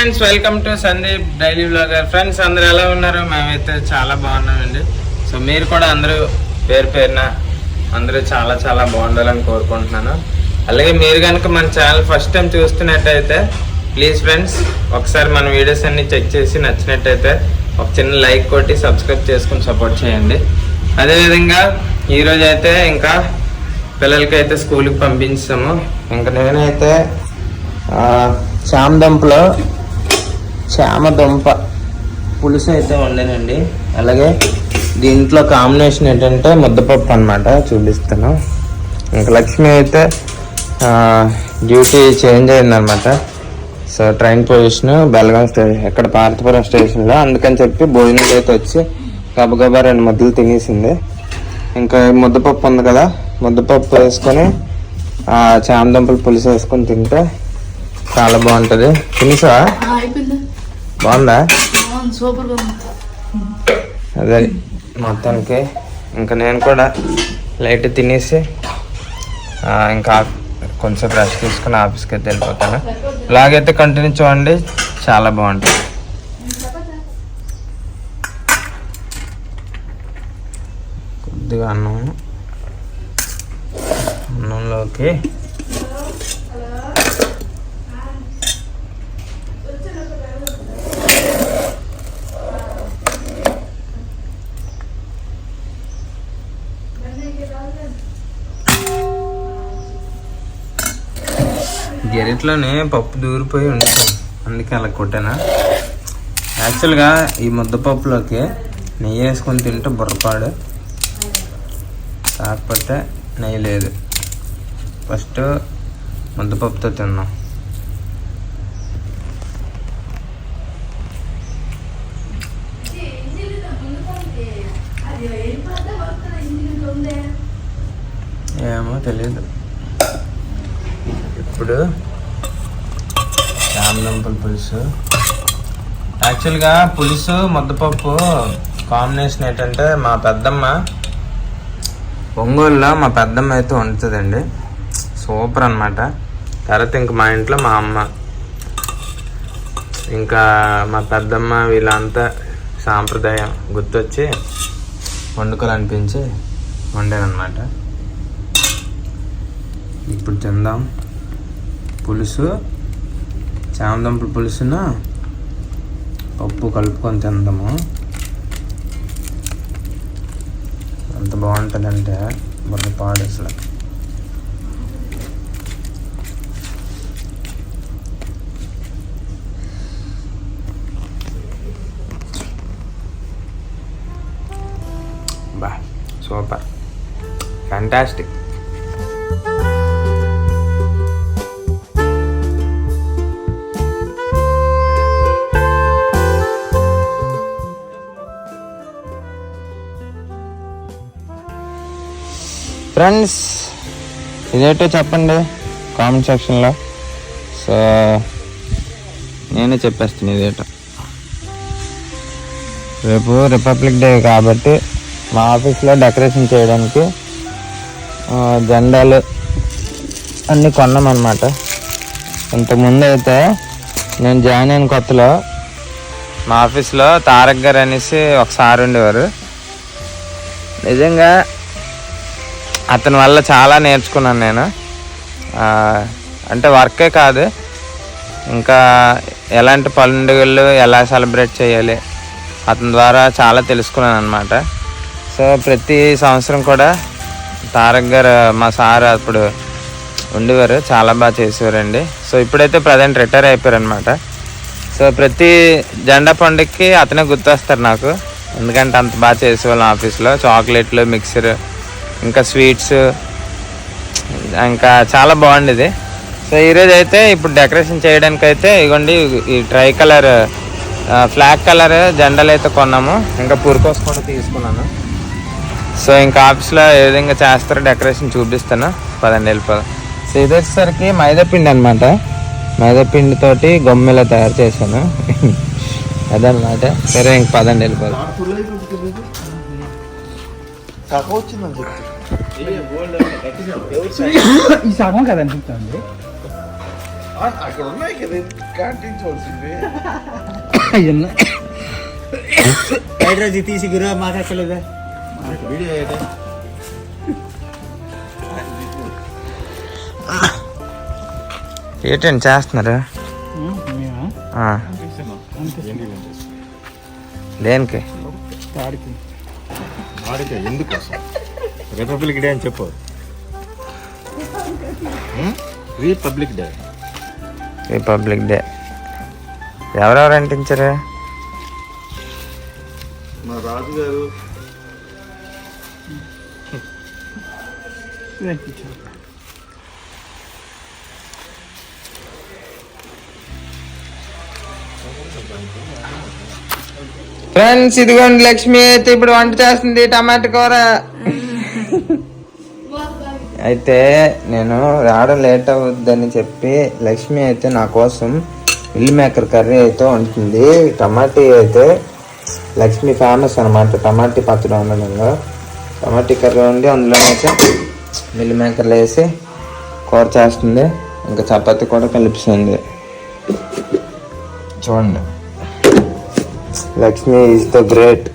Friends welcome to Sandeep daily blogger friends అందరూ ఎలా ఉన్నారు? మేమైతే చాలా బాగున్నామండి. సో మీరు కూడా అందరూ పేరు పేరున అందరూ చాలా చాలా బాగుండాలని కోరుకుంటున్నాను. అలాగే మీరు కనుక మన ఛానల్ ఫస్ట్ టైం చూస్తున్నట్టయితే ప్లీజ్ ఫ్రెండ్స్ ఒకసారి మన వీడియోస్ అన్ని చెక్ చేసి నచ్చినట్టయితే ఒక చిన్న లైక్ కొట్టి సబ్స్క్రైబ్ చేసుకుని సపోర్ట్ చేయండి. అదేవిధంగా ఈరోజు అయితే ఇంకా పిల్లలకి అయితే స్కూల్కి పంపించాము. ఇంకా నేనైతే ఆ, చామ దుంపలో చామ దుంప. పులుసు అయితే వండానండి. అలాగే దీంట్లో కాంబినేషన్ ఏంటంటే ముద్దపప్పు అన్నమాట చూపిస్తాను ఇంకా లక్ష్మి అయితే డ్యూటీ చేంజ్ అయిందనమాట so train position Belgaum station ఎక్కడ పార్తపురం స్టేషన్లో. అందుకని చెప్పి భోజనం అయితే వచ్చి గబగబా రెండు ముద్దలు తినేసింది. ఇంకా ముద్దపప్పు ఉంది కదా ముద్దపప్పు వేసుకొని ఆ చామ దుంపలు పులుసు వేసుకొని తింటే చాలా బాగుంటుంది. తినేసా బాగుందా? ఉంది. అదే మొత్తానికి ఇంకా నేను కూడా లైట్ తినేసి ఇంకా కొంచెం రెస్ట్ తీసుకుని ఆఫీస్కి అయితే వెళ్ళిపోతాను. ఇలాగైతే కంటిన్యూ చూడండి చాలా బాగుంటుంది. కొద్దిగా అన్నం అన్నంలోకి గెరిట్లోనే పప్పు దూరిపోయి ఉంటుంది అందుకే అలా కొట్టానా. యాక్చువల్గా ఈ ముద్దపప్పులోకి నెయ్యి వేసుకొని తింటే బుర్రపాడు. కాకపోతే నెయ్యి లేదు. ఫస్ట్ ముద్దపప్పుతో తిన్నాం. ఏమో తెలియదు ఇప్పుడు చామదుంపల పులుసు. యాక్చువల్గా పులుసు ముద్దపప్పు కాంబినేషన్ ఏంటంటే మా పెద్దమ్మ ఒంగోలులో మా పెద్దమ్మ అయితే వండుతుందండి. సూపర్ అనమాట తర్వాత ఇంక మా ఇంట్లో మా అమ్మ. ఇంకా మా పెద్దమ్మ వీళ్ళంతా సాంప్రదాయం గుర్తొచ్చి వండుకోవాలనిపించి వండానమాట ఇప్పుడు తిందాం. పులుసు చామదుంపల పులుసును? పప్పు కలుపుకొని తిందాము. ఎంత బాగుంటుందంటే బుర్రపాడు అసలు. బా సూపర్. ఫ్యాంటాస్టిక్ ఫ్రెండ్స్ ఇదేటో చెప్పండి కామెంట్ సెక్షన్లో సో నేనే చెప్పేస్తాను ఇదేటో. రేపు రిపబ్లిక్ డే కాబట్టి మా ఆఫీస్లో డెకరేషన్ చేయడానికి జెండాలు అన్నీ కొన్నామన్నమాట ఇంతకుముందు అయితే నేను జాయిన్ అయిన కొత్తలో మా ఆఫీస్లో తారక్ గారు అనేసి ఒకసారి ఉండేవారు. నిజంగా అతని వల్ల చాలా నేర్చుకున్నాను నేను. అంటే వర్కే కాదు. ఇంకా ఎలాంటి పండుగలు ఎలా సెలబ్రేట్ చేయాలి అతని ద్వారా చాలా తెలుసుకున్నాను అనమాట సో ప్రతి సంవత్సరం కూడా తారక్ గారు మా సార్ అప్పుడు ఉండేవారు చాలా బాగా చేసేవారండి. సో ఇప్పుడైతే ప్రజెంట్ రిటైర్ అయిపోయారు అనమాట సో ప్రతి జెండా పండుగకి అతనే గుర్తొస్తారు నాకు. ఎందుకంటే అంత బాగా చేసేవాళ్ళం ఆఫీస్లో. చాక్లెట్లు మిక్సర్ ఇంకా స్వీట్స్ ఇంకా చాలా బాగుండేది. సో ఈరోజు అయితే ఇప్పుడు డెకరేషన్ చేయడానికి అయితే ఇగోండి ఈ ట్రై కలర్ ఫ్లాగ్ కలర్ జెండాలు అయితే కొన్నాము. ఇంకా పురుకోస్ కూడా తీసుకున్నాను. సో ఇంకా ఆఫీస్లో ఏ విధంగా చేస్తారో డెకరేషన్ చూపిస్తాను. పదండి వెళ్ళిపోదాం. సో ఇది వచ్చేసరికి మైదాపిండి అనమాట మైదాపిండితోటి పిండి గొమ్మెలా తయారు చేశాను. అదనమాట సరే ఇంక పదండి వెళ్ళిపోదాం. సగం వచ్చిందని చెప్తే ఈ సగం కదా అనిపిస్తుంది ఆ, అక్కడ ఉన్నాయి కదా కాంటించవలసింది తీసి గురు మాట్లాడలేదా వీడియో ఏంటి? ఏంటండి చేస్తున్నారు? ఆ, దేనికి వాడితే ఎందుకు రిపబ్లిక్ డే అని చెప్పు. రిపబ్లిక్ డే రిపబ్లిక్ డే ఎవరెవరు అంటించారు? మా రాజు గారు ఫ్రెండ్స్ ఇదిగోండి లక్ష్మి అయితే ఇప్పుడు వంట చేస్తుంది టమాటా కూర. అయితే నేను రావడం లేట్ అవుద్దని చెప్పి లక్ష్మి అయితే నా కోసం మిల్ మేకర్ కర్రీ అయితే ఉంటుంది టమాటీ అయితే లక్ష్మి ఫేమస్ అనమాట టమాటీ పచ్చడి వండడంలో. టమాటీ కర్రీ ఉండి అందులో అయితే మిల్ మేకర్లు వేసి కూర చేస్తుంది. ఇంకా చపాతి కూడా కలుపుతుంది చూడండి. Lakshmi is the great.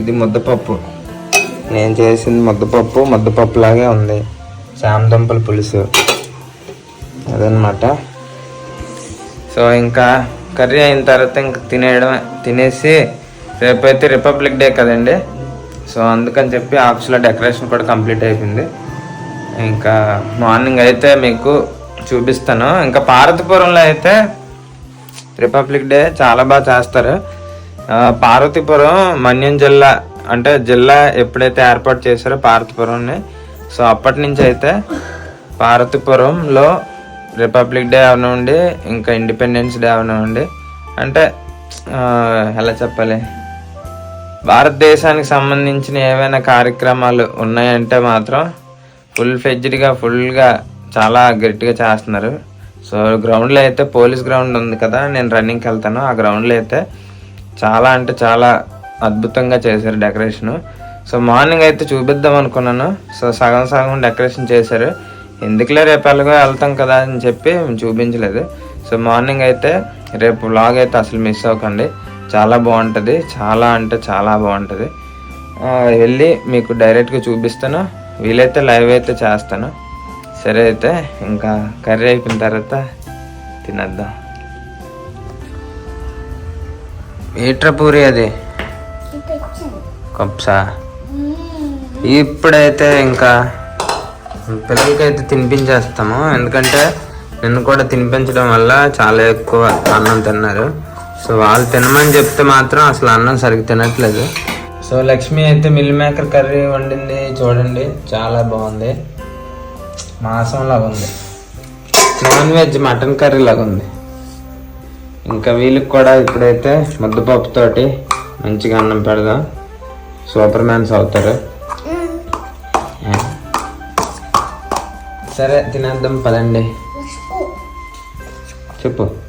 ఇది ముద్దపప్పు. నేను చేసింది ముద్దపప్పు ముద్దపప్పు లాగే ఉంది. శామదుంపల పులుసు. అదనమాట సో ఇంకా కర్రీ అయిన తర్వాత ఇంకా తినేయడం తినేసి రేపైతే రిపబ్లిక్ డే కదండి. సో అందుకని చెప్పి ఆఫీస్లో డెకరేషన్ కూడా కంప్లీట్ అయిపోయింది. ఇంకా మార్నింగ్ అయితే మీకు చూపిస్తాను. ఇంకా పార్వతీపురంలో అయితే రిపబ్లిక్ డే చాలా బాగా చేస్తారు. పార్వతీపురం మన్యం జిల్లా అంటే జిల్లా ఎప్పుడైతే ఏర్పాటు చేశారో పార్వతీపురంని. సో అప్పటి నుంచి అయితే పార్వతీపురంలో రిపబ్లిక్ డే అవనివ్వండి ఇంకా ఇండిపెండెన్స్ డే అవనివ్వండి అంటే ఎలా చెప్పాలి? భారతదేశానికి సంబంధించిన ఏవైనా కార్యక్రమాలు ఉన్నాయంటే మాత్రం ఫుల్ ఫ్లెడ్జ్డ్గా ఫుల్గా చాలా గట్టిగా చేస్తున్నారు. సో గ్రౌండ్లో అయితే పోలీస్ గ్రౌండ్ ఉంది కదా నేను రన్నింగ్కి వెళ్తాను. ఆ గ్రౌండ్లో అయితే చాలా అంటే చాలా అద్భుతంగా చేశారు డెకరేషను. సో మార్నింగ్ అయితే చూపిద్దాం అనుకున్నాను. సో సగం సగం డెకరేషన్ చేశారు. ఎందుకులే రేపు ఎలాగో వెళ్తాం కదా అని చెప్పి చూపించలేదు. సో మార్నింగ్ అయితే రేపు వ్లాగ్ అయితే అసలు మిస్ అవ్వకండి. చాలా బాగుంటుంది. చాలా అంటే చాలా బాగుంటుంది. వెళ్ళి మీకు డైరెక్ట్గా చూపిస్తాను. వీలైతే లైవ్ అయితే చేస్తాను. సరే అయితే ఇంకా కర్రీ అయిపోయిన తర్వాత తినేద్దాం. ఏట్రా పూరి అది? కప్సా ఇప్పుడైతే ఇంకా పిల్లలకైతే తినిపించేస్తాము. ఎందుకంటే నిన్ను కూడా తినిపించడం వల్ల చాలా ఎక్కువ అన్నం తిన్నారు. సో వాళ్ళు తినమని చెప్తే మాత్రం అసలు అన్నం సరిగ్గా తినట్లేదు. సో లక్ష్మి అయితే మిల్ మేకర్ కర్రీ వండింది. చూడండి చాలా బాగుంది. మాంసం లాగా ఉంది నాన్ వెజ్ మటన్ కర్రీ లాగా ఉంది ఇంకా వీళ్ళకి కూడా ఇప్పుడైతే ముద్దపప్పుతోటి మంచిగా అన్నం పెడదాం. సూపర్ మ్యాన్స్ అవుతారు. సరే తినేద్దాం పదండి. చెప్పు.